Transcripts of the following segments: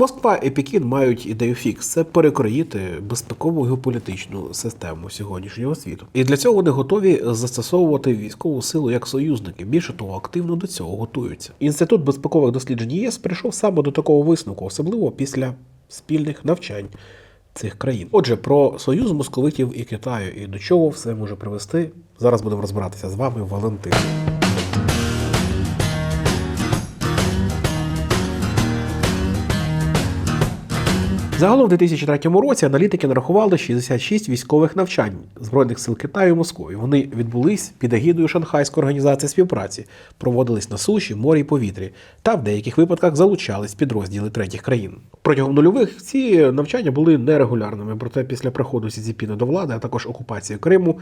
Москва і Пекін мають ідею фікс це перекроїти безпекову геополітичну систему сьогоднішнього світу. І для цього вони готові застосовувати військову силу як союзники. Більше того, активно до цього готуються. Інститут безпекових досліджень ЄС прийшов саме до такого висновку, особливо після спільних навчань. Цих країн. Отже, про союз московитів і Китаю і до чого все може привести. Зараз будемо розбиратися з вами, Валентин. Загалом в 2003 році аналітики нарахували 66 військових навчань Збройних сил Китаю і Москви. Вони відбулись під егідою Шанхайської організації співпраці, проводились на суші, морі і повітрі, та в деяких випадках залучались підрозділи третіх країн. Протягом нульових ці навчання були нерегулярними, проте після приходу Сізіпіна до влади, а також окупації Криму.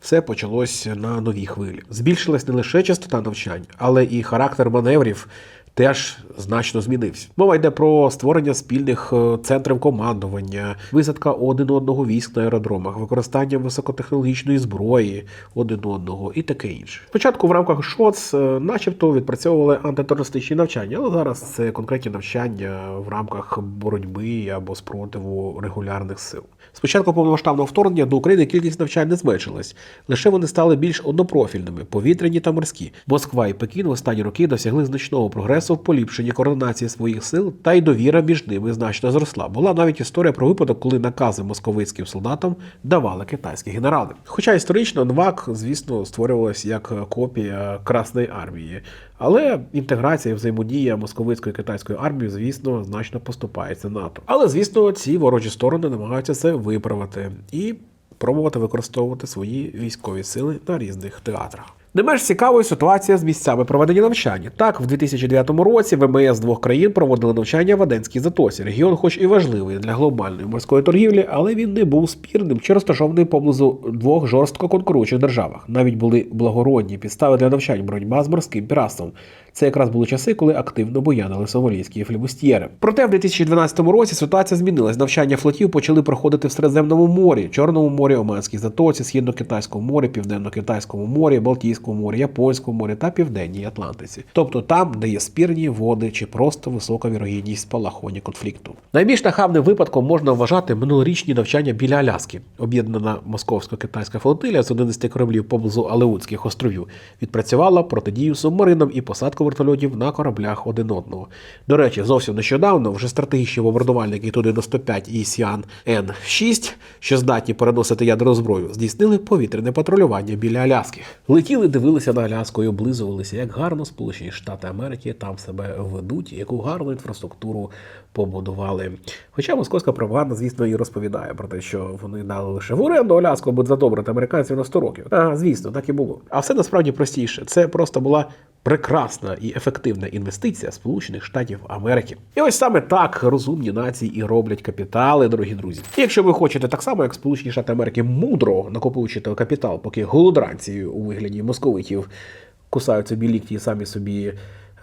Все почалось на новій хвилі. Збільшилась не лише частота навчань, але і характер маневрів теж значно змінився. Мова йде про створення спільних е, центрів командування, висадка один одного військ на аеродромах, використання високотехнологічної зброї один одного і таке інше. Спочатку в рамках ШОЦ, е, начебто, відпрацьовували антитерористичні навчання, але зараз це конкретні навчання в рамках боротьби або спротиву регулярних сил. Спочатку повномасштабного вторгнення до України кількість навчань не зменшилась, лише вони стали більш однопрофільними, повітряні та морські. Москва і Пекін в останні роки досягли значного прогресу в поліпшенні координації своїх сил, та й довіра між ними значно зросла. Була навіть історія про випадок, коли накази московицьким солдатам давали китайські генерали. Хоча історично НВАК, звісно, створювалась як копія Красної армії. Але інтеграція і взаємодія московицької китайської армії, звісно, значно поступається НАТО. Але звісно, ці ворожі сторони намагаються це виправити і пробувати використовувати свої військові сили на різних театрах. Не менш цікавою ситуація з місцями проведення навчання. Так, в 2009 році ВМС двох країн проводили навчання в Аденській затоці. Регіон, хоч і важливий для глобальної морської торгівлі, але він не був спірним чи розташований поблизу двох жорстко конкуруючих державах. Навіть були благородні підстави для навчань боротьба з морським піратством. Це якраз були часи, коли активно буянили сомалійські флібустьєри. Проте в 2012 році ситуація змінилась. Навчання флотів почали проходити в Середземному морі, Чорному морі, Оманській затоці, Східно-Китайському морі, Південно-Китайському морі, Балтійському морі, Японському морі та Південній Атлантиці, тобто там, де є спірні води чи просто висока вірогідність спалахування конфлікту. Найбільш нахабним випадком можна вважати минулорічні навчання біля Аляски. Об'єднана московсько-китайська флотилія з 11 кораблів поблизу Алеутських островів відпрацювала протидію субмаринам і посадку вертольотів на кораблях один одного. До речі, зовсім нещодавно вже стратегічні бомбардувальники Ту-95 і Сіан Н-6, що здатні переносити ядерну зброю, здійснили повітряне патрулювання біля Аляски. Летіли, дивилися на Аляску і облизувалися, як гарно Сполучені Штати Америки там себе ведуть, яку гарну інфраструктуру побудували. Хоча московська пропаганда, звісно, і розповідає про те, що вони дали лише в оренду Аляску, аби задобрити американців на 100 років. А, звісно, так і було. А все насправді простіше. Це просто була прекрасна і ефективна інвестиція Сполучених Штатів Америки. І ось саме так розумні нації і роблять капітали, дорогі друзі. І якщо ви хочете так само, як Сполучені Штати Америки, мудро накопичити капітал, поки голодранці у вигляді московитів кусають собі лікті і самі собі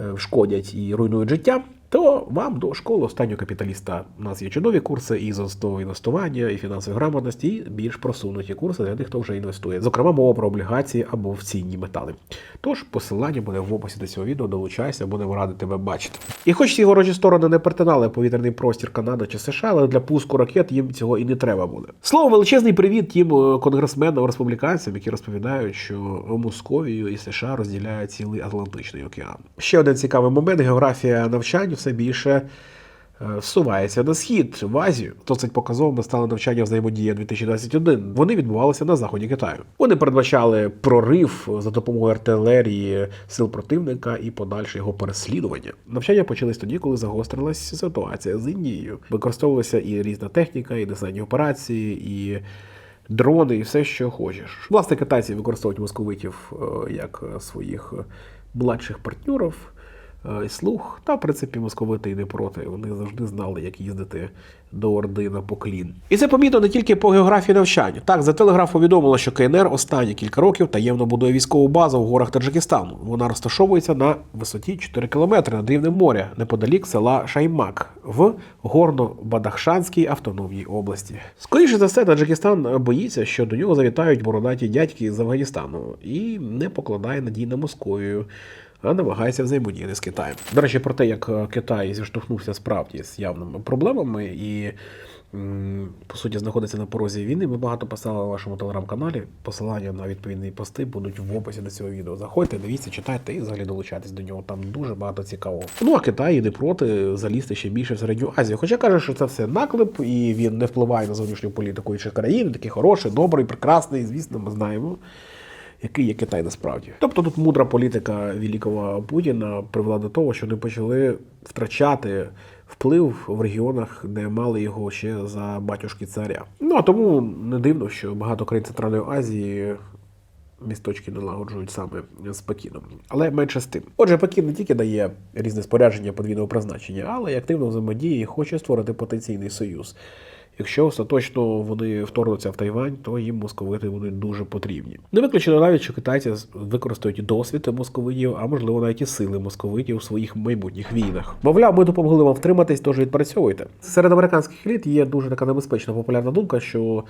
е, шкодять і руйнують життя. То вам до школи останнього капіталіста у нас є чудові курси і з інвестування, і фінансової грамотності, і більш просунуті курси для тих, хто вже інвестує. Зокрема, мова про облігації або в цінні метали. Тож посилання буде в описі до цього відео, долучайся, будемо ради тебе бачити. І хоч ці ворожі сторони не перетинали повітряний простір Канади чи США, але для пуску ракет їм цього і не треба буде. Слово величезний привіт тим е, конгресменам республіканцям, які розповідають, що Московію і США розділяє цілий Атлантичний океан. Ще один цікавий момент: географія навчань все більше. е, Всувається на схід в Азію. Досить показовими стали навчання взаємодія 2021. Вони відбувалися на заході Китаю. Вони передбачали прорив за допомогою артилерії сил противника і подальше його переслідування. Навчання почались тоді, коли загострилася ситуація з Індією. Використовувалася і різна техніка, і десантні операції, і дрони, і все, що хочеш. Власне, китайці використовують московитів е, як своїх е, младших партнерів і слуг. Та, в принципі, московити і не проти. Вони завжди знали, як їздити до Орди на поклін. І це помітно не тільки по географії навчання. Так, за телеграф повідомило, що КНР останні кілька років таємно будує військову базу в горах Таджикистану. Вона розташовується на висоті 4 кілометри над рівнем моря, неподалік села Шаймак в Горно-Бадахшанській автономній області. Скоріше за все, Таджикистан боїться, що до нього завітають бородаті дядьки з Афганістану і не покладає надій на Московію. А намагається взаємодіяти з Китаєм. До речі, про те, як е, Китай зіштовхнувся справді з явними проблемами і. По суті, знаходиться на порозі війни. Ми багато писали у вашому телеграм-каналі. Посилання на відповідні пости будуть в описі до цього відео. Заходьте, дивіться, читайте і взагалі долучайтесь до нього. Там дуже багато цікавого. Ну а Китай не проти залізти ще більше в середню Азію. Хоча каже, що це все наклеп, і він не впливає на зовнішню політику інших країн. Такий хороший, добрий, прекрасний. Звісно, ми знаємо який є Китай насправді. Тобто тут мудра політика великого Путіна привела до того, що вони почали втрачати вплив в регіонах, де мали його ще за батюшки царя. Ну а тому не дивно, що багато країн Центральної Азії. Місточки налагоджують саме з Пекіном. Але менше з тим. Отже, Пекін не тільки дає різне спорядження подвійного призначення, але й активно взаємодіє і хоче створити потенційний союз. Якщо остаточно вони вторгнуться в Тайвань, то їм московити будуть дуже потрібні. Не виключено навіть, що китайці використають досвід московитів, а можливо навіть і сили московитів у своїх майбутніх війнах. Мовляв, ми допомогли вам втриматись, тож відпрацьовуйте. Серед американських еліт є дуже така небезпечна популярна думка, що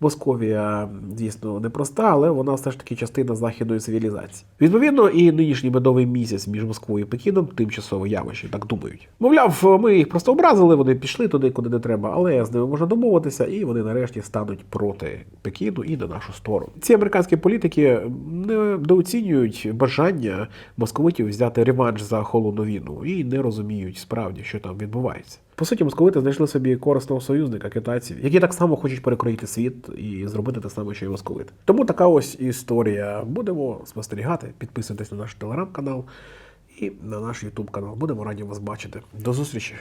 Московія, звісно, непроста, але вона все ж таки частина західної цивілізації. Відповідно, і нинішній медовий місяць між Москвою і Пекіном тимчасове явище, так думають. Мовляв, ми їх просто образили, вони пішли туди, куди не треба, але з ними можна домовитися, і вони нарешті стануть проти Пекіну і на нашу сторону. Ці американські політики недооцінюють бажання московитів взяти реванш за холодну війну і не розуміють справді, що там відбувається. По суті, московити знайшли собі корисного союзника китайців, які так само хочуть перекроїти світ і зробити те саме, що й московити. Тому така ось історія. Будемо спостерігати. Підписуйтесь на наш телеграм-канал і на наш ютуб канал. Будемо раді вас бачити. До зустрічі!